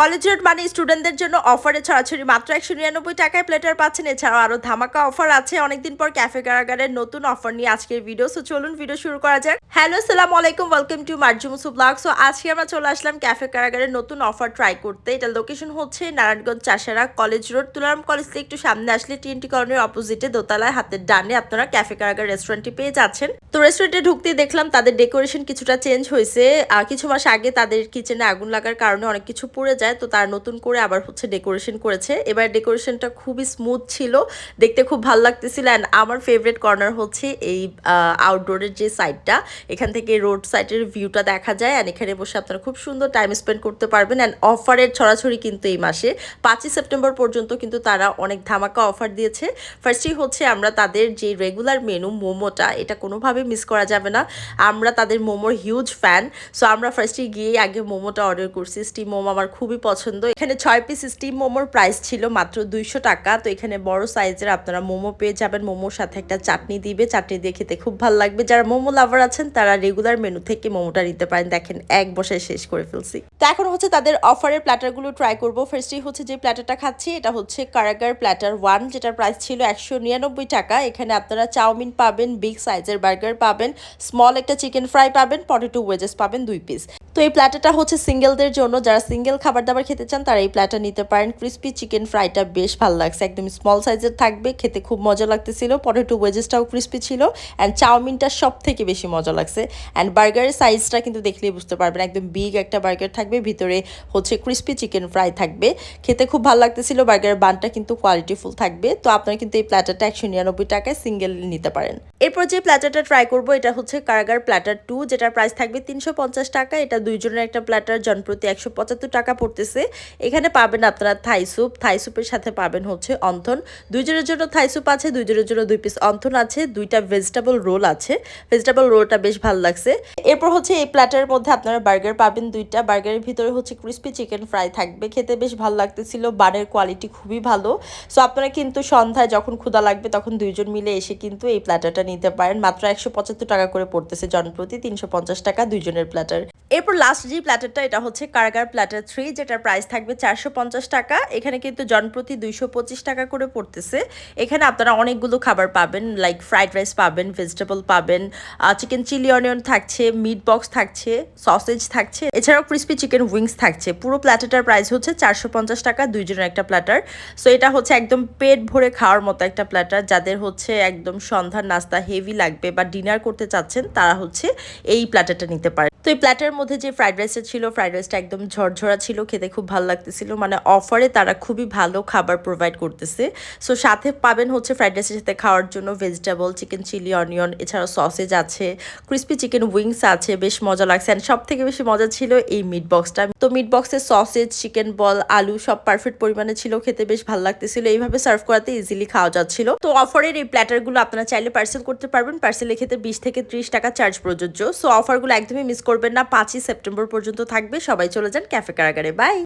College road মানে স্টুডেন্টদের জন্য অফারে ছড়াছড়ি মাত্র একশো নিরানব্বই টাকায় প্লেটার পাচ্ছেন। এছাড়াও আরও ধামাকা অফার আছে। অনেকদিন পর ক্যাফে কারাগারের নতুন অফার নিয়ে আজকের ভিডিও। সো চলুন ভিডিও শুরু করা যাক। হ্যালো সালাম আলাইকুম। ওয়েলকাম টু মার্জুমুসু ব্লগ সো আজকে আমরা চলে আসলাম ক্যাফে কারাগারের নতুন অফার ট্রাই করতে। এটা লোকেশন হচ্ছে Narayanganj Chashara college road. Tularam college থেকে একটু সামনে আসলে টিএনটি কলোনির অপোজিটে দোতলায় হাতের ডানে আপনারা ক্যাফে কারাগার রেস্টুরেন্টটি পেয়ে যাচ্ছেন। তো রেস্টুরেন্টে ঢুকতে দেখলাম তাদের ডেকোরেশন কিছুটা চেঞ্জ হয়েছে। কিছু মাস আগে তাদের কিচেনে আগুন লাগার কারণে অনেক কিছু পুড়ে তো তার নতুন করে আবার হচ্ছে ডেকোরেশন করেছে। এবার ডেকোরেশনটা খুবই স্মুথ ছিল, দেখতে খুব ভালো লাগতেছিল অ্যান্ড আমার ফেভারিট কর্নার হচ্ছে এই আউটডোরের যে সাইডটা এখান থেকে রোড সাইডের ভিউটা দেখা যায় অ্যান্ড এখানে বসে আপনারা খুব সুন্দর টাইম স্পেন্ড করতে পারবেন অ্যান্ড অফারের ছড়াছড়ি কিন্তু এই মাসে। পাঁচই সেপ্টেম্বর পর্যন্ত কিন্তু তারা অনেক ধামাকা অফার দিয়েছে। ফার্স্টই হচ্ছে আমরা তাদের যে রেগুলার মেনু মোমোটা, এটা কোনোভাবে মিস করা যাবে না। আমরা তাদের মোমোর হিউজ ফ্যান সো আমরা ফার্স্টে গিয়ে আগে মোমোটা অর্ডার করছি। স্টিম মোমো আমার খুবই পছন্দ। এখানে ছয় পিস স্টিম মোমোর প্রাইস ছিল মাত্র দুইশো টাকা। তো এখানে বড় সাইজের আপনারা মোমো পেয়ে যাবেন। মোমোর সাথে একটা চাটনি দিবে। চাটনি দিয়ে খেতে খুব ভালো লাগবে। যারা মোমো লাভার আছেন, তারা রেগুলার মেনু থেকে মোমোটা নিতে পারেন। দেখেন, এক বসায় শেষ করে ফেলছি। তো এখন হচ্ছে তাদের অফারের প্ল্যাটারগুলো ট্রাই করব। ফার্স্টেই হচ্ছে যে প্ল্যাটারটা খাচ্ছি, এটা হচ্ছে কারাগার প্ল্যাটার ওয়ান যেটার প্রাইস ছিল একশো নিরানব্বই টাকা। এখানে আপনারা চাউমিন পাবেন বিগ সাইজের বার্গার পাবেন স্মল একটা চিকেন ফ্রাই পাবেন পটেটো ওয়েজেস পাবেন, দুই পিস তো এই প্ল্যাটারটা হচ্ছে সিঙ্গেলদের জন্য। যারা সিঙ্গেল খাবার দাবার খেতে চান, তারা এই প্ল্যাটার নিতে পারেন। ক্রিস্পি চিকেন ফ্রাইটা বেশ ভালো লাগছে। একদম স্মল সাইজের থাকবে, খেতে খুব মজা লাগতেছিল। পটেটো ওয়েজেসটাও ক্রিস্পি ছিল অ্যান্ড চাউমিনটা সব থেকে বেশি মজা লাগছে। অ্যান্ড বার্গারের সাইজটা কিন্তু দেখলেই বুঝতে পারবেন, একদম বিগ একটা বার্গার থাকবে, ভিতরে হচ্ছে ক্রিস্পি চিকেন ফ্রাই থাকবে। খেতে খুব ভালো লাগতেছিল বার্গারের বানটা কিন্তু কোয়ালিটিফুল থাকবে। তো আপনারা কিন্তু এই প্ল্যাটারটা একশো নিরানব্বই টাকায় সিঙ্গেল নিতে পারেন। এরপর যে প্ল্যাটারটা ট্রাই করব, এটা হচ্ছে কারাগার প্ল্যাটার টু যেটার প্রাইস থাকবে তিনশো পঞ্চাশ টাকা। এটা দুইজনের একটা প্ল্যাটার জনপ্রতি একশো পঁচাত্তর টাকা পড়তেছে এখানে পাবেন আপনারা থাই স্যুপ। থাই স্যুপের সাথে পাবেন হচ্ছে অন্থন। দুইজনের জন্য থাই স্যুপ আছে, দুইজনের জন্য দুই পিস অন্থন আছে, দুইটা ভেজিটেবল রোল আছে। ভেজিটেবল রোলটা বেশ ভালো লাগছে। এরপর হচ্ছে এই প্ল্যাটারের মধ্যে আপনারা বার্গার পাবেন দুইটা। বার্গারের ভিতরে হচ্ছে ক্রিস্পি চিকেন ফ্রাই থাকবে। খেতে বেশ ভালো লাগতেছিল বানের কোয়ালিটি খুবই ভালো। সো আপনারা কিন্তু সন্ধ্যায় যখন ক্ষুদা লাগবে তখন দুইজন মিলে এসে কিন্তু এই প্ল্যাটারটা নিতে পারেন। মাত্র একশো পঁচাত্তর টাকা করে পড়তেছে জনপ্রতি, তিনশো পঞ্চাশ টাকা দুইজনের প্ল্যাটার এরপর লাস্ট যে প্ল্যাটারটা এটা হচ্ছে কারাগার প্ল্যাটার থ্রি যেটার প্রাইস থাকবে চারশো পঞ্চাশ টাকা। এখানে কিন্তু জনপ্রতি দুইশো পঁচিশ টাকা করে পড়তেছে। এখানে আপনারা অনেকগুলো খাবার পাবেন লাইক ফ্রাইড রাইস পাবেন ভেজিটেবল পাবেন চিকেন চিলি অনিয়ন থাকছে মিট বক্স থাকছে সসেজ থাকছে। এছাড়াও ক্রিস্পি চিকেন উইংস থাকছে। পুরো প্ল্যাটারটার প্রাইস হচ্ছে চারশো পঞ্চাশ টাকা, দুইজনের একটা প্ল্যাটার সো এটা হচ্ছে একদম পেট ভরে খাওয়ার মতো একটা প্ল্যাটার যাদের হচ্ছে একদম সন্ধ্যার নাস্তা হেভি লাগবে বা ডিনার করতে চাচ্ছেন, তারা হচ্ছে এই প্ল্যাটারটা নিতে পারে। তো এই প্ল্যাটারের মধ্যে যে ফ্রাইড রাইসটা ছিল ফ্রাইড রাইসটা একদম ঝরঝরা ছিল খেতে খুব ভালো লাগতেছিল। মানে অফারে তারা খুবই ভালো খাবার প্রোভাইড করতেছে। সো সাথে পাবেন হচ্ছে ফ্রাইড রাইসের সাথে খাওয়ার জন্য ভেজিটেবল চিকেন চিলি অনিয়ন এছাড়াও সসেজ আছে ক্রিস্পি চিকেন উইংস আছে, বেশ মজা লাগছে। অ্যান্ড সব থেকে বেশি মজা ছিল এই মিট বক্সটা তো মিট বক্সের সসেজ চিকেন বল আলু সব পারফেক্ট পরিমাণে ছিল, খেতে বেশ ভালো লাগতেছিল। এইভাবে সার্ভ করাতে ইজিলি খাওয়া যাচ্ছিল। তো অফারের এই প্ল্যাটারগুলো আপনারা চাইলে পার্সেল করতে পারবেন। পার্সেলের ক্ষেত্রে বিশ থেকে ত্রিশ টাকা চার্জ প্রযোজ্য। সো অফারগুলো একদমই মিস করবেন না। পাঁচই সেপ্টেম্বর পর্যন্ত থাকবে। সবাই চলে যান ক্যাফে কারাগারে Bye.